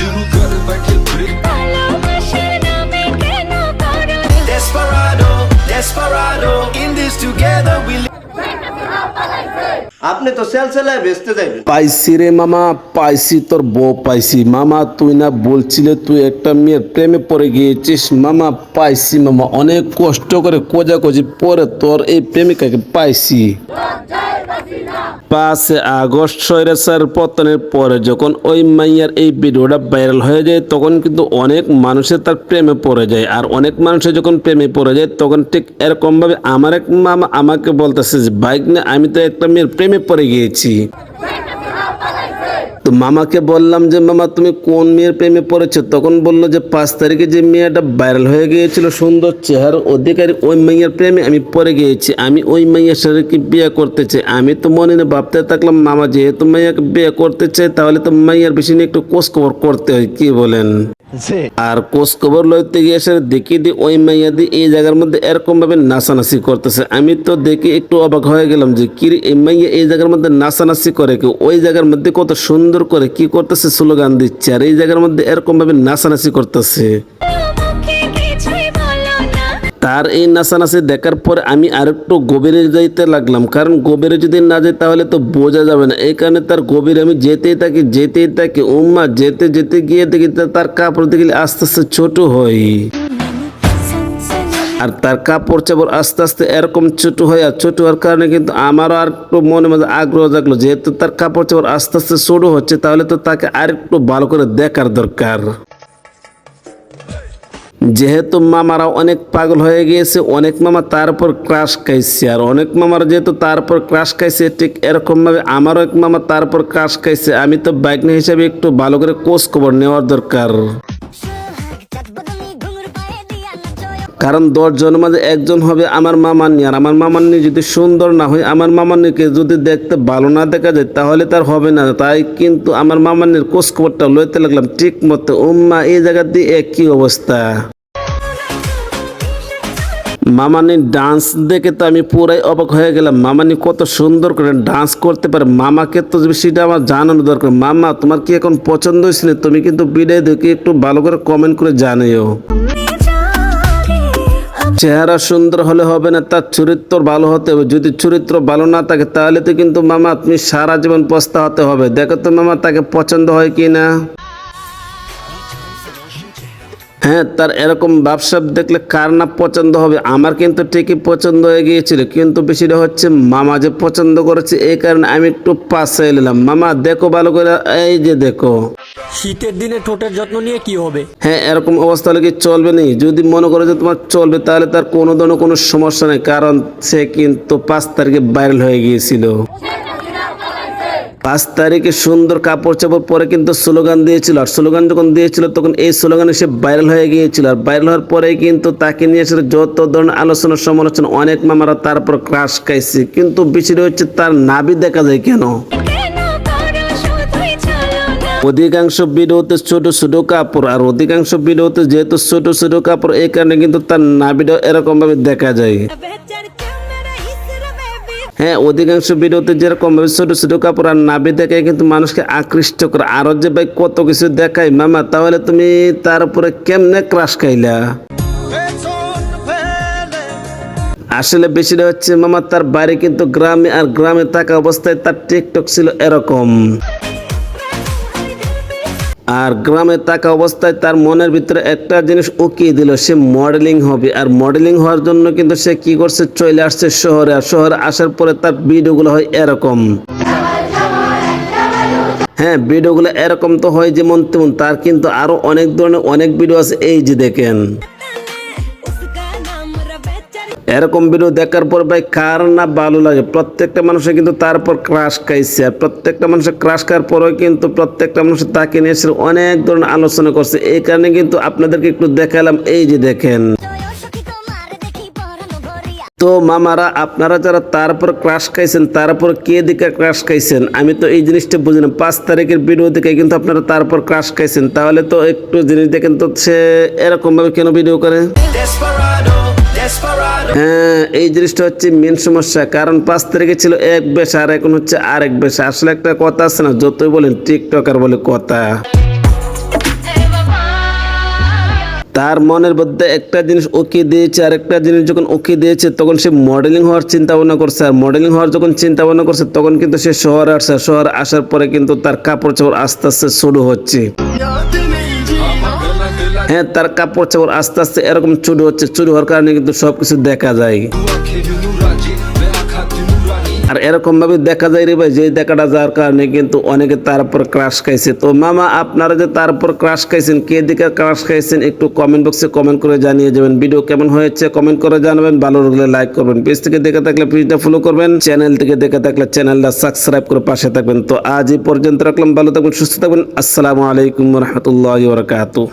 শুরু কর বাকি ব্রেক ভালোবাসার নামে কেন করো Desperado, desperado In this together we live. আপনি তো সেল সেলায় বেচতে যাবেন পাইছি রে মামা পাইছি তোর বউ পাইছি মামা তুই না বলছিলে তুই একটা মেয়ের প্রেমে পড়ে গিয়েছিস। মামা পাইছি মামা অনেক কষ্ট করে কোজাকুজি পরে তোর এই প্রেমিকাকে পাইছি। পাঁচে আগস্ট স্বৈরাচার পতনের পরে যখন ওই মাইয়ার এই ভিডিওটা ভাইরাল হয়ে যায়, তখন কিন্তু অনেক মানুষের তার প্রেমে পড়ে যায়। আর অনেক মানুষের যখন প্রেমে পড়ে যায়, তখন ঠিক এরকমভাবে আমার এক মামা আমাকে বলতেছে যে বাইক না আমি তো একটা মেয়ের প্রেমে পড়ে গিয়েছি। তো মামাকে বললাম যে, মামা, তুমি কোন মেয়ের প্রেমে পড়েছো? তখন বলল যে, পাঁচ তারিখে যে মেয়েটা ভাইরাল হয়ে গিয়েছিল, সুন্দর চেহারা, অধিকারী, ওই মেয়ের প্রেমে আমি পড়ে গিয়েছি। আমি ওই মেয়ের সাথে কি বিয়ে করতে চাই? আমি তো মনে না ভাবতে থাকলাম, মামা, যেহেতু মেয়েকে বিয়ে করতে চাই, তাহলে তো মেয়ের বেশি নিয়ে একটু কোষ খবর করতে হয়, কি বলেন? আর কোষ খবর লইতে গিয়ে এসে দেখি দি ওই মাইয়া দি এই জায়গার মধ্যে এরকম ভাবে নাচানাচি করতেছে। আমি তো দেখি একটু অবাক হয়ে গেলাম যে কি এই মাইয়া এই জায়গার মধ্যে নাচানাচি করে কি ওই জায়গার মধ্যে কত সুন্দর করে কি করতেছে, স্লোগান দিচ্ছে। আর এই জায়গার মধ্যে এরকম ভাবে নাচানাচি করতেছে। তার এই নাচানাচি দেখার পরে আমি আরেকটু গভীরে যাইতে লাগলাম। কারণ গভীরে যদি না যাই তাহলে তো বোঝা যাবে না। এই কারণে তার গভীরে আমি যেতেই থাকি যেতেই থাকি। উম্মা, যেতে যেতে গিয়ে দেখি তার কাপড় দেখলে আস্তে আস্তে ছোট হয়। আর তার কাপড় চাপড় আস্তে আস্তে এরকম ছোট হয় আর ছোট হওয়ার কারণে কিন্তু আমারও আর একটু মনে মধ্যে আগ্রহ জাগলো। যেহেতু তার কাপড় চাপড় আস্তে আস্তে ছোট হচ্ছে, তাহলে তো তাকে আরেকটু ভালো করে দেখার দরকার। যেহেতু মামারা অনেক পাগল হয়ে গিয়েছে, অনেক মামা তার উপর ক্রাশ খাইছে। আর অনেক মামারা যেহেতু তার উপর ক্রাশ খাইছে, ঠিক এরকমভাবে আমারও এক মামা তার উপর ক্রাশ খাইছে। আমি তো বাইক হিসাবে একটু ভালো করে কোচ খবর নেওয়ার দরকার। কারণ দশ জনের মাঝে একজন হবে আমার মামান্নি আর আমার মামান্নি যদি সুন্দর না হয়, আমার মামান্নিকে যদি দেখতে ভালো না দেখা যায়, তাহলে তার হবে না। তাই কিন্তু আমার মামান্নির কোষ খবরটা লইতে লাগলাম। ঠিক মতো, উম্মা, এই জায়গা দিয়ে এ কি অবস্থা মামানি ডান্স দেখে তো আমি পুরাই অবাক হয়ে গেলাম। মামানি কত সুন্দর করে ডান্স করতে পারে। মামাকে তো সেটা আমার জানানো দরকার। মামা, তোমার কি এখন পছন্দ হয়েছিল তুমি কিন্তু ভিডিও দেখে একটু ভালো করে কমেন্ট করে জানিও। চেহারা সুন্দর হলে হবে না, তার চরিত্র ভালো হতে হবে। যদি চরিত্র ভালো না থাকে, তাহলে তো কিন্তু মামা তুমি সারা জীবন পস্তা হতে হবে। দেখো তো মামা, তাকে পছন্দ হয় কি না? হ্যাঁ তার এরকম ব্যবসাপ দেখলে কার না পছন্দ হবে? আমার কিন্তু ঠিকই পছন্দ হয়ে গিয়েছিল কিন্তু বেশিটা হচ্ছে মামা যে পছন্দ করেছে এই কারণে আমি একটু পাশে এলাম। মামা দেখো ভালো করে এই যে দেখো। শীতের দিনে ঠোঁটের যত্ন নিয়ে কি হবে? হ্যাঁ এরকম অবস্থা হলে কি চলবে নি যদি মনে করো যে তোমার চলবে তাহলে তার কোনো ধরনের কোনো সমস্যা নেই কারণ সে কিন্তু পাঁচ তারিখে ভাইরাল হয়ে গিয়েছিল। পাঁচ তারিখে সুন্দর কাপড় চাপড় পরে কিন্তু স্লোগান দিয়েছিল। আর স্লোগান যখন দিয়েছিল, তখন এই স্লোগানে সে ভাইরাল হয়ে গিয়েছিল। আর ভাইরাল হওয়ার পরে কিন্তু তাকে নিয়ে এসে যত ধরনের আলোচনা সমালোচনা, অনেক মামারা তারপর ক্রাশ খাইছে। কিন্তু বিষয়টা হচ্ছে তার নাবি দেখা যায় কেন? অধিকাংশ ভিডিওতে ছোট ছোট কাপড়, আর অধিকাংশ ভিডিওতে যেহেতু ছোট ছোট কাপড়, এই কারণে কিন্তু তার নাভিটাও এরকম ভাবে দেখা যায়। হ্যাঁ অধিকাংশ ভিডিওতে যেরকম ছোটো ছোটো কাপড় আর নাভি দেখায় কিন্তু মানুষকে আকৃষ্ট করে। আরও যে ভাই, কত কিছু দেখায় মামা, তাহলে তুমি তার উপরে কেমনে ক্রাশ খাইলা? আসলে বেশিটা হচ্ছে, মামা, তার বাড়ি কিন্তু গ্রামে আর গ্রামে থাকা অবস্থায় তার টিকটক ছিল এরকম। আর গ্রামে থাকা অবস্থায় তার মনের ভিতরে একটা জিনিস উকিয়ে দিল, সে মডেলিং হবে। আর মডেলিং হওয়ার জন্য কিন্তু সে কি করছে? চলে আসছে শহরে। আর শহরে আসার পরে তার ভিডিওগুলো হয় এরকম। হ্যাঁ ভিডিওগুলো এরকম তো হয় যেমন তেমন। তার কিন্তু আরও অনেক ধরনের অনেক ভিডিও আছে। এই যে দেখেন। এরকম ভিডিও দেখার পর ভাই কার না ভালো লাগে? প্রত্যেকটা মানুষের কিন্তু তারপর ক্রাশ খাইছে। আর প্রত্যেকটা মানুষের ক্রাশ খাওয়ার পরেও কিন্তু প্রত্যেকটা মানুষ তাকে নিয়ে অনেক ধরনের আলোচনা করছে। এই কারণে কিন্তু আপনাদেরকে একটু দেখালাম। এই যে দেখেন। তো মামারা, আপনারা যারা তারপর ক্রাশ খাইছেন তারপর কে দিকে ক্রাশ খাইছেন? আমি তো এই জিনিসটা বুঝি না। পাঁচ তারিখের ভিডিও দেখে কিন্তু আপনারা তারপর ক্রাশ খাইছেন। তাহলে তো একটু জিনিস দেখেন তো সে এরকম ভাবে কেন ভিডিও করে? হ্যাঁ এই জিনিসটা হচ্ছে মেন সমস্যা। কারণ পাঁচ তারিখে ছিল এক বেশ আর এখন হচ্ছে আরেক বেশ। আসলে একটা কথা আছে না যতই বলেন টিকটকার বলে কথা। তার মনের মধ্যে একটা জিনিস ওকে দিয়েছে আর একটা জিনিস যখন ওকে দিয়েছে তখন সে মডেলিং হওয়ার চিন্তা ভাবনা করছে। আর মডেলিং হওয়ার যখন চিন্তা ভাবনা করছে তখন কিন্তু সে শহরে আসছে। আর শহরে আসার পরে কিন্তু তার কাপড় চাপড় আস্তে আস্তে শুরু হচ্ছে। হ্যাঁ তার কাপড় চাপড় আস্তে আস্তে এরকম চুরি হচ্ছে, চুরি হওয়ার কারণে কিন্তু সবকিছু দেখা যায়। আর এরকম ভাবে দেখা যায় রে ভাই, যে দেখাটা যাওয়ার কারণে কিন্তু অনেকে তার উপর ক্রাশ খাইছে। তো মামা, আপনারা যে তার উপর ক্রাশ খাইছেন, কে দিকে ক্রাশ খাইছেন একটু কমেন্ট বক্সে কমেন্ট করে জানিয়ে যাবেন। ভিডিও কেমন হয়েছে কমেন্ট করে জানাবেন। ভালো লাগলে লাইক করবেন। পেজ থেকে দেখে থাকলে পেজটা ফলো করবেন। চ্যানেল থেকে দেখে থাকলে চ্যানেলটা সাবস্ক্রাইব করে পাশে থাকবেন। তো আজ এই পর্যন্ত রাখলাম। ভালো থাকবেন, সুস্থ থাকবেন। আসসালামু আলাইকুম রহমতুল্লাহ বরকাতু